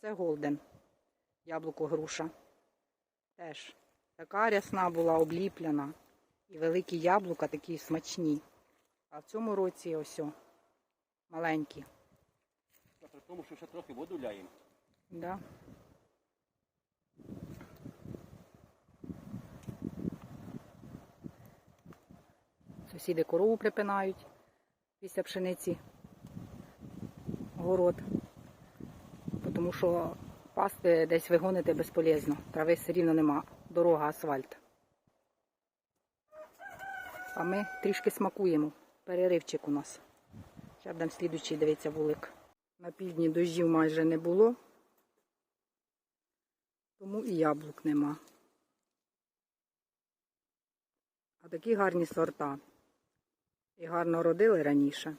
це голден. Яблуко груша. Теж така рясна була обліплена. І великі яблука такі смачні. А в цьому році ось о, маленькі. При тому, що ще трохи воду ляємо. Да? Сусіди корову припинають після пшениці город. Тому що пасти десь вигонити безполезно. Трави все рівно нема. Дорога, асфальт. А ми трішки смакуємо. Переривчик у нас. Зараз будемо слідуючий, дивиться вулик. На півдні дощів майже не було, тому і яблук нема. А такі гарні сорта. І гарно родили раніше.